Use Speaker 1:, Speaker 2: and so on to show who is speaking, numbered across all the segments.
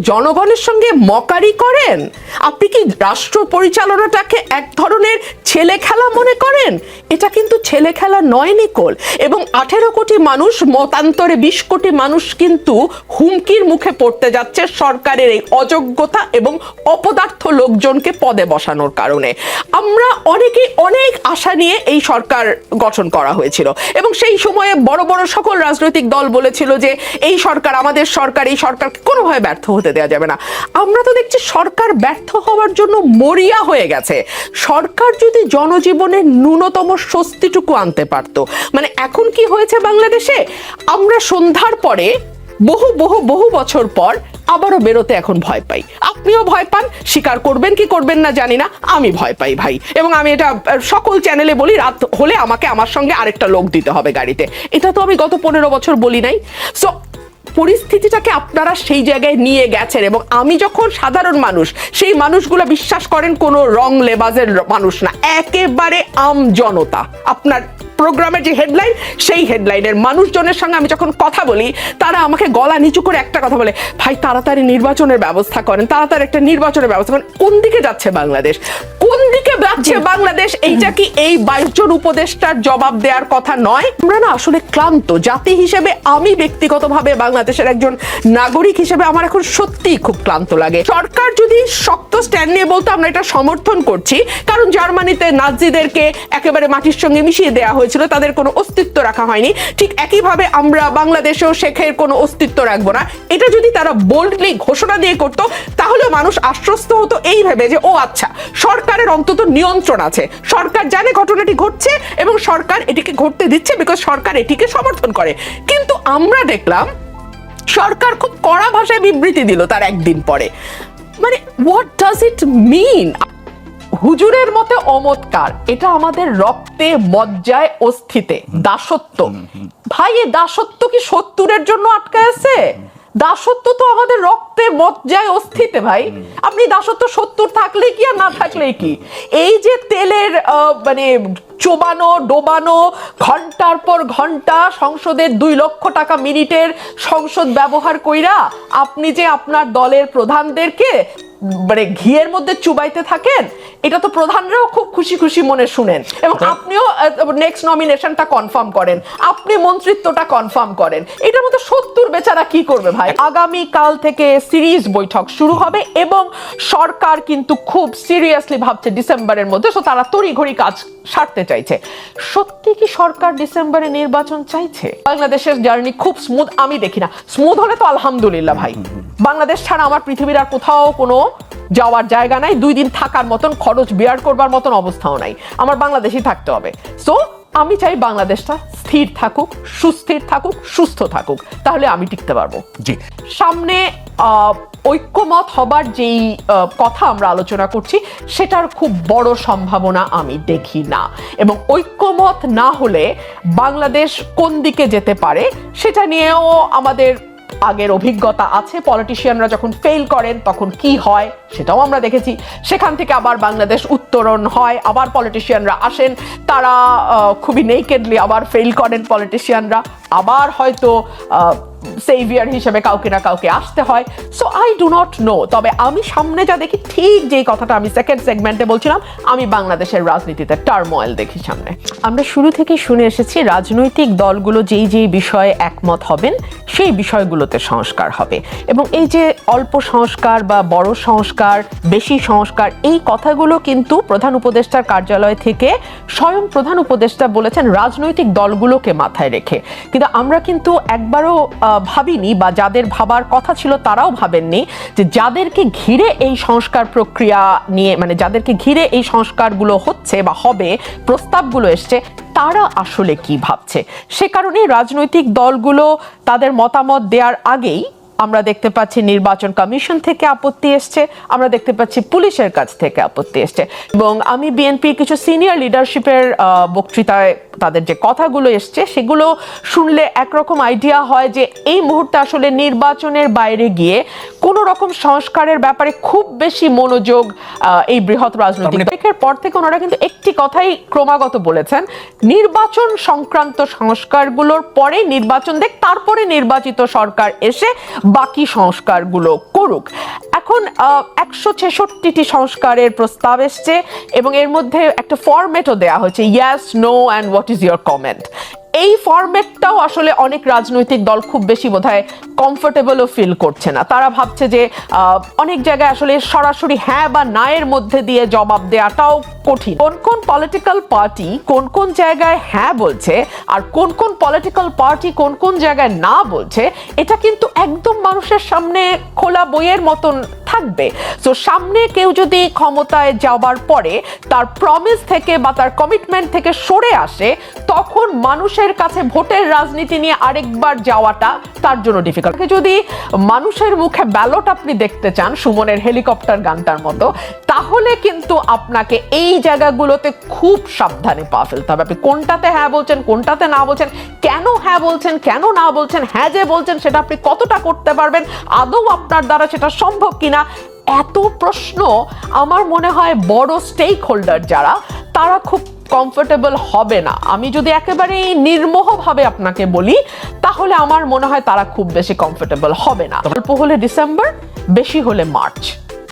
Speaker 1: জনগণের সঙ্গে মকারি করেন? আপনি কি রাষ্ট্র পরিচালনাটাকে এক ধরনের ছেলে খেলা মনে করেন? এটা কিন্তু ছেলে খেলা নয়, নিকোল। এবং আঠেরো কোটি মানুষ, মতান্তরে বিশ কোটি মানুষ কিন্তু হুমকির মুখে পড়তে যাচ্ছে সরকারের এই অযোগ্যতা এবং অপদার্থ লোকজনকে পদে বসানোর কারণে। আমরা অনেকেই অনেক আশা নিয়ে এই সরকার গঠন করা হয়েছিল। এবং সেই সময়ে বড় বড় সকল রাজনৈতিক দল বলেছিল যে, এই সরকার আমাদের সরকার, এই সরকারকে কোনোভাবে ব্যর্থ হতে দেওয়া যাবে না। আমরা তো দেখছি সরকার ব্যর্থ হওয়ার জন্য মরিয়া হয়ে গেছে। সরকার যদি জনজীবনের ন্যূনতম স্বস্তিটুকু আনতে পারতো মানে এখন কি হয়েছে বাংলাদেশে? আমরা সন্ধ্যার পরে বহু বহু বহু বছর পর আবারও বেরোতে এখন ভয় পাই। আপনিও ভয় পান, স্বীকার করবেন কি করবেন না জানি না, আমি ভয় পাই ভাই। এবং আমি এটা সকল চ্যানেলে বলি, রাত হলে আমাকে আমার সঙ্গে আরেকটা লোক দিতে হবে গাড়িতে। এটা তো আমি গত পনেরো বছর বলি নাই। সো পরিস্থিতিটাকে আপনারা সেই জায়গায় নিয়ে গেছেন এবং আমি যখন সাধারণ মানুষ, সেই মানুষগুলো বিশ্বাস করেন কোনো রং লেবাজের মানুষ না, একেবারে আম জনতা। আপনার প্রোগ্রামের যে হেডলাইন, সেই হেডলাইনের মানুষজনের সঙ্গে আমি যখন কথা বলি, তারা আমাকে গলা নিচু করে একটা কথা বলে, ভাই, তাড়াতাড়ি নির্বাচনের ব্যবস্থা করেন, তাড়াতাড়ি একটা নির্বাচনের ব্যবস্থা করেন। কোন দিকে যাচ্ছে বাংলাদেশ? দিকে যাচ্ছে বাংলাদেশ এইটা কি এই বাইশ জন উপদেষ্টার জবাব দেওয়ার কথা নয়? আমরা না আসলে ক্লান্ত। জাতি হিসেবে আমি ব্যক্তিগতভাবে বাংলাদেশের একজন নাগরিক হিসেবে আমার এখন সত্যি খুব ক্লান্ত লাগে। সরকার যদি শক্ত স্ট্যান্ড নিয়ে বলতো আমরা এটা সমর্থন করছি। কারণ জার্মানিতে নাজিদেরকে একেবারে মাটির সঙ্গে মিশিয়ে দেওয়া হয়েছিল তাদের কোনো অস্তিত্ব রাখা হয়নি। ঠিক একইভাবে আমরা বাংলাদেশেও শেখের কোনো অস্তিত্ব রাখব না। এটা যদি তারা বোল্ডলি ঘোষণা দিয়ে করতো তাহলে মানুষ আশ্বস্ত হতো এই ভেবে যে ও আচ্ছা সরকারের অন্তত নিয়ন্ত্রণ আছে। সরকার জানে ঘটনাটি ঘটছে এবং সরকার এটিকে ঘটতে দিচ্ছে বিকজ সরকার এটিকে সমর্থন করে। কিন্তু আমরা দেখলাম সরকার খুব কড়া ভাষায় বিবৃতি দিল তার একদিন পরে। মানে হোয়াট ডাজ ইট মিন হুজুরের মতে অমৎকার। এটা আমাদের রক্তে মজ্জায় অস্থিতে দাসত্ব। ভাই এ দাসত্ব কি সত্তরের জন্য আটকায় আছে? দাসত্ব তো আমাদের রক্তে মজ্জায় অস্থিতে ভাই। আপনি দাসত্ব সত্তর থাকলে কি আর না থাকলে কি? এই যে তেলের মানে চোবানো ডোবানো ঘণ্টার পর ঘণ্টা সংসদের দুই লক্ষ টাকা মিনিটের সংসদ ব্যবহার কইরা আপনি যে আপনার দলের প্রধানদেরকে মানে ঘিয়ের মধ্যে চুবাইতে থাকেন এটা তো প্রধানরাও খুব খুশি খুশি মনে শুনেন। এবং আপনিও নেক্সট নমিনেশনটা কনফার্ম করেন। আপনি মন্ত্রিত্বটা কনফার্ম করেন। এটার মধ্যে সত্তর বেচারা কি করবে ভাই? আগামী কাল থেকে সিরিজ বৈঠক শুরু হবে এবং সরকার কিন্তু খুব সিরিয়াসলি ভাবছে ডিসেম্বরের মধ্যে সো তারা তড়িঘড়ি কাজ সারতে চাইছে। সত্যি কি সরকার ডিসেম্বরে নির্বাচন চাইছে? বাংলাদেশের জার্নি খুব স্মুথ আমি দেখি না। স্মুথ হলে তো আলহামদুলিল্লাহ ভাই। বাংলাদেশ ছাড়া আমার পৃথিবীর আর কোথাও কোনো যাওয়ার জায়গা নাই। দুই দিন থাকার মতন খরচ বিয়ার করবার মতন অবস্থাও নাই। আমার বাংলাদেশই থাকতে হবে। সো আমি চাই বাংলাদেশটা স্থির থাকুক সুস্থির থাকুক সুস্থ থাকুক। তাহলে আমি টিকতে পারব।
Speaker 2: জি।
Speaker 1: সামনে ঐক্যমত হবার যেই কথা আমরা আলোচনা করছি সেটার খুব বড় সম্ভাবনা আমি দেখি না। এবং ঐক্যমত না হলে বাংলাদেশ কোন দিকে যেতে পারে সেটা নিয়েও আমাদের আগের অভিজ্ঞতা আছে পলিটিশিয়ানরা যখন ফেল করেন, তখন কি হয় সেটাও আমরা দেখেছি। সেখান থেকে আবার বাংলাদেশ উত্তরণ হয়, আবার পলিটিশিয়ানরা আসেন, তারা খুবই নেকেডলি আবার ফেল করেন পলিটিশিয়ানরা আবার হয়তো সেভিয়ার হিসেবে কাউকে না কাউকে আসতে হয়। So I do not know তবে আমি সামনে যা দেখি, ঠিক যেই কথাটা আমি সেকেন্ড সেগমেন্টে বলছিলাম, আমি বাংলাদেশের রাজনীতিতে টার্ময়েল দেখি সামনে।
Speaker 3: আমরা শুরু থেকে শুনে এসেছি, রাজনৈতিক দলগুলো যেই যেই বিষয়ে একমত হবেন, সেই বিষয়গুলোতে সংস্কার হবে। এবং এই যে অল্প সংস্কার বা বড় সংস্কার, বেশি সংস্কার, এই কথাগুলো কিন্তু প্রধান উপদেষ্টার কার্যালয় থেকে স্বয়ং প্রধান উপদেষ্টা বলেছেন, রাজনৈতিক দলগুলোকে মাথায় রেখে। কিন্তু আমরা কিন্তু একবারও ভাবিনি বা যাদের ভাবার কথা ছিল তারাও ভাবেননি যে যাদেরকে ঘিরে এই সংস্কার প্রক্রিয়া নিয়ে মানে যাদেরকে ঘিরে এই সংস্কারগুলো হচ্ছে বা হবে, প্রস্তাবগুলো এসছে, তারা আসলে কি ভাবছে? সে কারণে রাজনৈতিক দলগুলো তাদের মতামত দেওয়ার আগেই আমরা দেখতে পাচ্ছি নির্বাচন কমিশন থেকে আপত্তি এসছে আমরা দেখতে পাচ্ছি পুলিশের কাছ থেকে আপত্তি এসছে। এবং আমি বিএনপির কিছু সিনিয়র লিডারশিপের বক্তৃতায় তাদের যে কথাগুলো এসছে সেগুলো শুনলে একরকম আইডিয়া হয় যে এই মুহূর্তে আসলে নির্বাচনের বাইরে গিয়ে কোনো রকম সংস্কারের ব্যাপারে খুব বেশি মনোযোগ আহ, এই বৃহৎ রাজনৈতিক
Speaker 2: মানে-
Speaker 3: পর থেকে ওনারা কিন্তু একটি কথাই ক্রমাগত বলেছেন নির্বাচন সংক্রান্ত সংস্কারগুলোর পরে নির্বাচন দেখ তারপরে নির্বাচিত সরকার এসে
Speaker 1: বাকি সংস্কারগুলো করুক। এখন একশো ছেষট্টিটি সংস্কারের প্রস্তাব এসছে এবং এর মধ্যে একটা ফরম্যাটও দেওয়া হয়েছে yes no and what is your comment এই ফরম্যাটটাও আসলে অনেক রাজনৈতিক দল খুব বেশি বোধহয় কমফোর্টেবলও ফিল করছে না। তারা ভাবছে যে অনেক জায়গায় আসলে সরাসরি হ্যাঁ বা না এর মধ্যে দিয়ে জবাব দেওয়াটাও কঠিন। কোন কোন পলিটিক্যাল পার্টি কোন কোন জায়গায় হ্যাঁ বলছে আর কোন কোন পলিটিক্যাল পার্টি কোন কোন জায়গায় না বলছে, এটা কিন্তু একদম মানুষের সামনে খোলা বইয়ের মতন থাকবে। তো সামনে কেউ যদি ক্ষমতায় যাওয়ার পরে তার প্রমিস থেকে বা তার কমিটমেন্ট থেকে সরে আসে, তখন মানুষের কাছে ভোটের রাজনীতি নিয়ে আরেকবার যাওয়াটা তার জন্য ডিফিকাল্ট যদি মানুষের মুখে ব্যালট আপনি দেখতে চান, সুমনের হেলিকপ্টার গানটার মতো, তাহলে কিন্তু আপনাকে এই জায়গাগুলোতে খুব সাবধানে পা ফেলতে হবে। আপনি কোনটাতে হ্যাঁ বলছেন, কোনটাতে না বলছেন, কেন হ্যাঁ বলছেন, কেন না বলছেন হ্যাঁ যে বলছেন, সেটা আপনি কতটা করতে পারবেন, আদৌ আপনার দ্বারা সেটা সম্ভব কিনা এত প্রশ্ন আমার মনে হয় বড় স্টেক হোল্ডার যারা তারা খুব কমফোর্টেবল হবে না। আমি যদি একেবারে নির্মোহভাবে আপনাকে বলি তাহলে আমার মনে হয় তারা খুব বেশি কমফোর্টেবল হবে না। অল্প হলে ডিসেম্বর বেশি হলে মার্চ।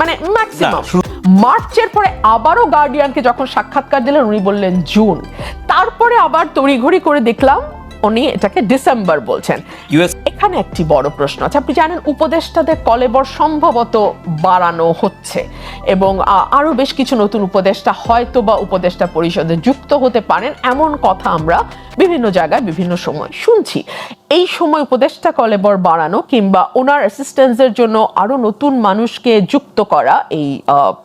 Speaker 1: মানে ম্যাক্সিমাম
Speaker 2: না,
Speaker 1: মার্চের পরে আবারও গার্ডিয়ানকে যখন সাক্ষাৎকার দিলেন উনি বললেন জুন। তারপরে আবার তড়িঘড়ি করে দেখলাম উনি এটাকে ডিসেম্বর বলছেন।
Speaker 2: ইউএস
Speaker 1: এখানে একটি বড় প্রশ্ন আছে। আপনি জানেন উপদেষ্টাদের কলেবর সম্ভবত বাড়ানো হচ্ছে এবং আহ, আরও বেশ কিছু নতুন উপদেষ্টা হয়তো বা উপদেষ্টা পরিষদে যুক্ত হতে পারেন। এমন কথা আমরা বিভিন্ন জায়গায় বিভিন্ন সময় শুনছি। এই সময় উপদেষ্টা কলেবর বাড়ানো কিংবা ওনার অ্যাসিস্ট্যান্সের জন্য আরও নতুন মানুষকে যুক্ত করা এই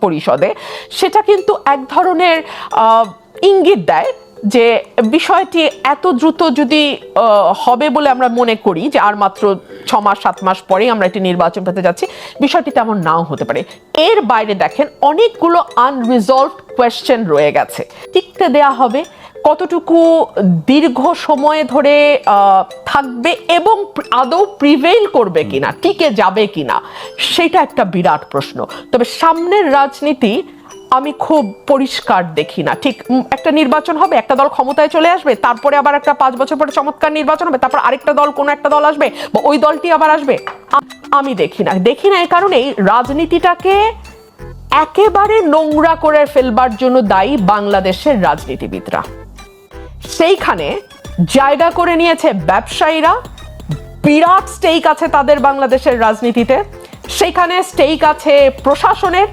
Speaker 1: পরিষদে সেটা কিন্তু এক ধরনের ইঙ্গিত দেয়। যে বিষয়টি এত দ্রুত যদি হবে বলে আমরা মনে করি যে আর মাত্র ছ মাস, সাত মাস পরেই আমরা একটি নির্বাচন পেতে যাচ্ছি, বিষয়টি তেমন নাও হতে পারে। এর বাইরে দেখেন অনেকগুলো আনরিজলভ কোয়েশ্চেন রয়ে গেছে। টিকতে দেয়া হবে কতটুকু দীর্ঘ সময় ধরে থাকবে এবং আদৌ প্রিভেইল করবে কিনা, টিকে যাবে কিনা, সেটা একটা বিরাট প্রশ্ন। তবে সামনের রাজনীতি আমি খুব পরিষ্কার দেখি না। ঠিক একটা নির্বাচন হবে, একটা দল ক্ষমতায় চলে আসবে, তারপরে আবার একটা পাঁচ বছর পরে চমৎকার নির্বাচন হবে, তারপর আরেকটা দল, কোনো একটা দল আসবে, বা ওই দলটি আবার আসবে। আমি দেখি না। দেখি না এই কারণেই রাজনীতিটাকে একেবারে নোংরা করে ফেলবার জন্য দায়ী বাংলাদেশের রাজনীতিবিদরা। সেইখানে জায়গা করে নিয়েছে ব্যবসায়ীরা, বিরাট স্টেক আছে তাদের বাংলাদেশের রাজনীতিতে। সেখানে স্টেক আছে প্রশাসনের,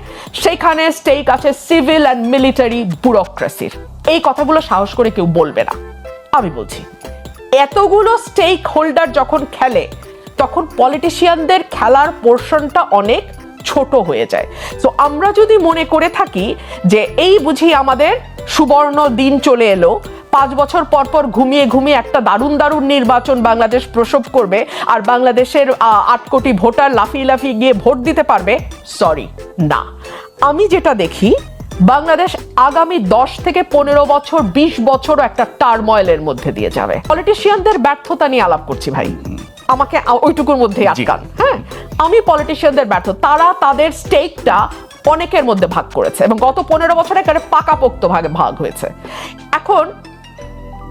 Speaker 1: সেখানে স্টেক আছে সিভিল অ্যান্ড মিলিটারি ব্যুরোক্রেসির এই কথাগুলো সাহস করে কেউ বলবে না। আমি বলছি, এতগুলো স্টেক হোল্ডার যখন খেলে, তখন পলিটিশিয়ানদের খেলার পোর্শনটা অনেক ছোট হয়ে যায়। তো আমরা যদি মনে করে থাকি যে এই বুঝি আমাদের সুবর্ণ দিন চলে এলো পাঁচ বছর পর পর ঘুমিয়ে ঘুমিয়ে একটা দারুণ দারুণ নির্বাচন বাংলাদেশ প্রসব করবে। আর বাংলাদেশের আট কোটি ভোটার লাফিয়ে লাফিয়ে গিয়ে ভোট দিতে পারবে সরি না। আমি যেটা দেখি বাংলাদেশ আগামী দশ থেকে পনেরো বছর বিশ বছরও একটা টার্ময়েলের মধ্যে দিয়ে যাবে। পলিটিশিয়ানদের ব্যর্থতা নিয়ে আলাপ করছি ভাই। আমাকে ওইটুকুর মধ্যেই আটকান হ্যাঁ? আমি পলিটিশিয়ানদের ব্যর্থ তারা তাদের স্টেকটা অনেকের মধ্যে ভাগ করেছে এবং গত পনেরো বছরে এখানে পাকাপোক্ত ভাগে ভাগ হয়েছে। এখন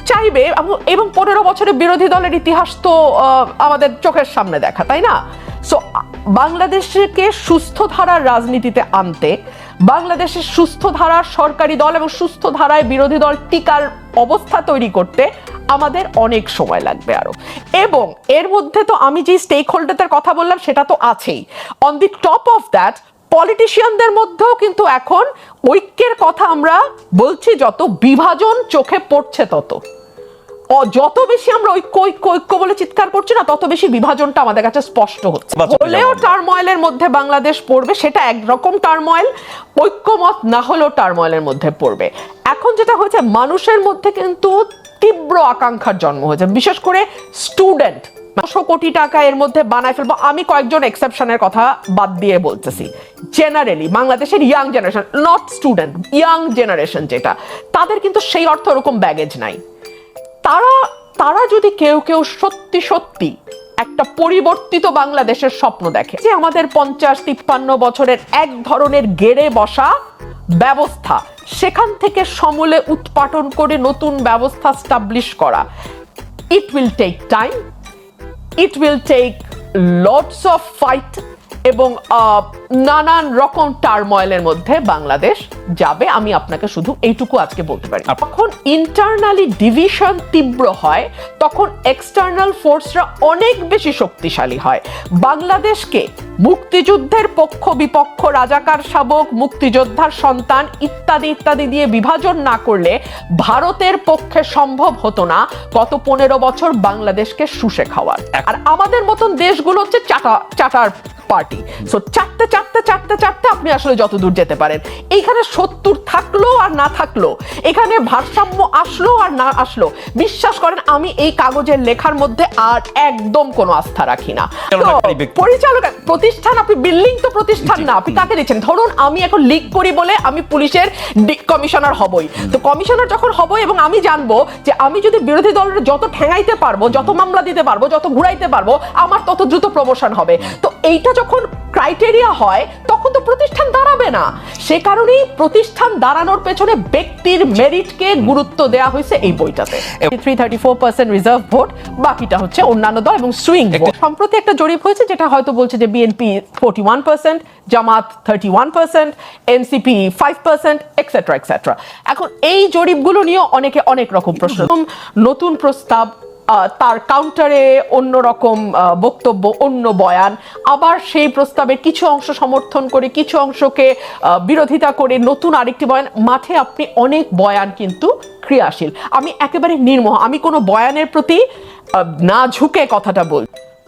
Speaker 1: চাইবে এবং- পনেরো বছরের বিরোধী দলের ইতিহাস তো আমাদের চোখের সামনে দেখা, তাই না? সো বাংলাদেশকে সুস্থ ধারার রাজনীতিতে আনতে, বাংলাদেশের সুস্থ ধারার সরকারি দল এবং সুস্থ ধারায় বিরোধী দল টিকার অবস্থা তৈরি করতে আমাদের অনেক সময় লাগবে আরও। এবং এর মধ্যে তো আমি যে স্টেক হোল্ডারদের কথা বললাম, সেটা তো আছেই। On the top of that পলিটিশিয়ানদের মধ্যেও কিন্তু এখন ঐক্যের কথা আমরা বলছি যত বিভাজন চোখে পড়ছে তত। যত বেশি আমরা ঐক্য ঐক্য ঐক্য বলে চিৎকার করছি না তত বেশি বিভাজনটা আমাদের কাছে স্পষ্ট হচ্ছে। হলেও টার্ময়েলের মধ্যে বাংলাদেশ পড়বে সেটা একরকম টার্ময়েল ঐক্যমত না হলেও টার্ময়েলের মধ্যে পড়বে। এখন যেটা হয়েছে মানুষের মধ্যে কিন্তু তীব্র আকাঙ্ক্ষার জন্ম হয়েছে বিশেষ করে স্টুডেন্ট নশো কোটি টাকা এর মধ্যে বানায় ফেলব। আমি কয়েকজন এক্সেপশনের কথা বাদ দিয়ে বলতেছি। জেনারেলি বাংলাদেশের young generation not student young generation যেটা, তাদের কিন্তু সেই অর্থ ওরকম ব্যাগেজ নাই। তারা তারা যদি কেউ কেউ সত্যি সত্যি একটা পরিবর্তিত বাংলাদেশের স্বপ্ন দেখে, যে আমাদের পঞ্চাশ, তিপ্পান্ন বছরের এক ধরনের গেড়ে বসা ব্যবস্থা, সেখান থেকে সমূলে উৎপাটন করে নতুন ব্যবস্থা স্টাবলিশ করা it will take time it will take lots of fight এবং নানান রকম টার্ময়েলের মধ্যে বাংলাদেশ যাবে। আমি আপনাকে শুধু এইটুকু আজকে বলতে পারি।
Speaker 2: তখন
Speaker 1: যখন ইন্টারনালি ডিভিশন তীব্র হয় তখন এক্সটার্নাল ফোর্সরা অনেক বেশি শক্তিশালী হয়। বাংলাদেশকে মুক্তিযুদ্ধের পক্ষ বিপক্ষ রাজাকার শাবক, মুক্তিযোদ্ধার সন্তান ইত্যাদি ইত্যাদি দিয়ে বিভাজন না করলে ভারতের পক্ষে সম্ভব হতো না গত পনেরো বছর বাংলাদেশকে শুষে খাওয়ার। আর আমাদের মতন দেশগুলো হচ্ছে চাটা চাটার পার্টি সো চারটে চারটে চারটে চারটে আপনি আসলে যত দূর যেতে পারেন। এইখানে সত্তর থাকল আর না থাকল। এখানে ভারসাম্য আসলো আর না আসলো। বিশ্বাস করেন আমি এই কাগজের লেখার মধ্যে আর একদম কোনো আস্থা রাখি না। পরিচালক প্রতিষ্ঠান আপনি বিল্ডিং তো প্রতিষ্ঠান না আপনি কাকে দিচ্ছেন? ধরুন আমি এখন লিক করি বলে আমি পুলিশের কমিশনার হবই। তো কমিশনার যখন হব এবং আমি জানব যে আমি যদি বিরোধী দলের যত ঠেঙাইতে পারব যত মামলা দিতে পারব যত ঘুরাইতে পারব আমার তত দ্রুত প্রমোশন হবে। তো এইটা যখন ক্রাইটেরিয়া হয় তখন তো প্রতিষ্ঠান দাঁড়াবে না। সে কারণেই প্রতিষ্ঠান দাঁড়ানোর পেছনে ব্যক্তির মেরিটকে গুরুত্ব দেওয়া হয়েছে এই বইটাতে। Three thirty four percent reserve vote বাকিটা হচ্ছে অন্যান্য দল এবং সুইং ভোট সম্প্রতি একটা জরিপ হয়েছে যেটা হয়তো বলছে যে BNP forty one percent Jamaat thirty one percent NCP five percent etcetera etcetera এখন এই জরিপগুলো নিয়ে অনেকে অনেক রকম প্রশ্ন। নতুন প্রস্তাব তার কাউন্টারে অন্য রকম বক্তব্য, অন্য বয়ান। আবার সেই প্রস্তাবের কিছু অংশ সমর্থন করে, কিছু অংশকে বিরোধিতা করে নতুন আরেকটি বয়ান। মাঠে আপনি অনেক বয়ান কিন্তু ক্রিয়াশীল। আমি একেবারে নির্মোহ। আমি কোনো বয়ানের প্রতি না ঝুঁকে কথাটা বল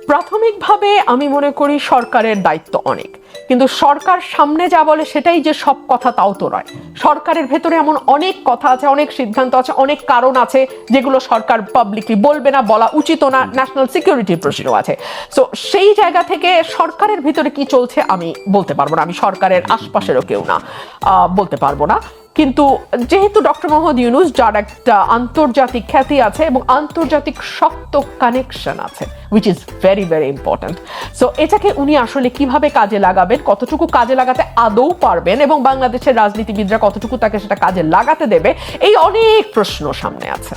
Speaker 1: প্রাথমিকভাবে আমি মনে করি সরকারের দায়িত্ব অনেক। কিন্তু সরকার সামনে যা বলে সেটাই যে সব কথা তাও তো নয়। সরকারের ভেতরে এমন অনেক কথা আছে, অনেক সিদ্ধান্ত আছে, অনেক কারণ আছে যেগুলো সরকার পাবলিকলি বলবে না, বলা উচিত না ন্যাশনাল সিকিউরিটির প্রশ্ন আছে। সো সেই জায়গা থেকে সরকারের ভিতরে কি চলছে আমি বলতে পারব না, আমি সরকারের আশপাশেরও কেউ না বলতে পারব না। কিন্তু যেহেতু ডক্টর মোহাম্মদ ইউনুস, যার একটা আন্তর্জাতিক খ্যাতি আছে এবং আন্তর্জাতিক শক্ত কানেকশন আছে which is very very important so এটাকে উনি আসলে কীভাবে কাজে লাগাবেন, কতটুকু কাজে লাগাতে আদৌ পারবেন এবং বাংলাদেশের রাজনীতিবিদরা কতটুকু তাকে সেটা কাজে লাগাতে দেবে, এই অনেক প্রশ্ন সামনে আছে।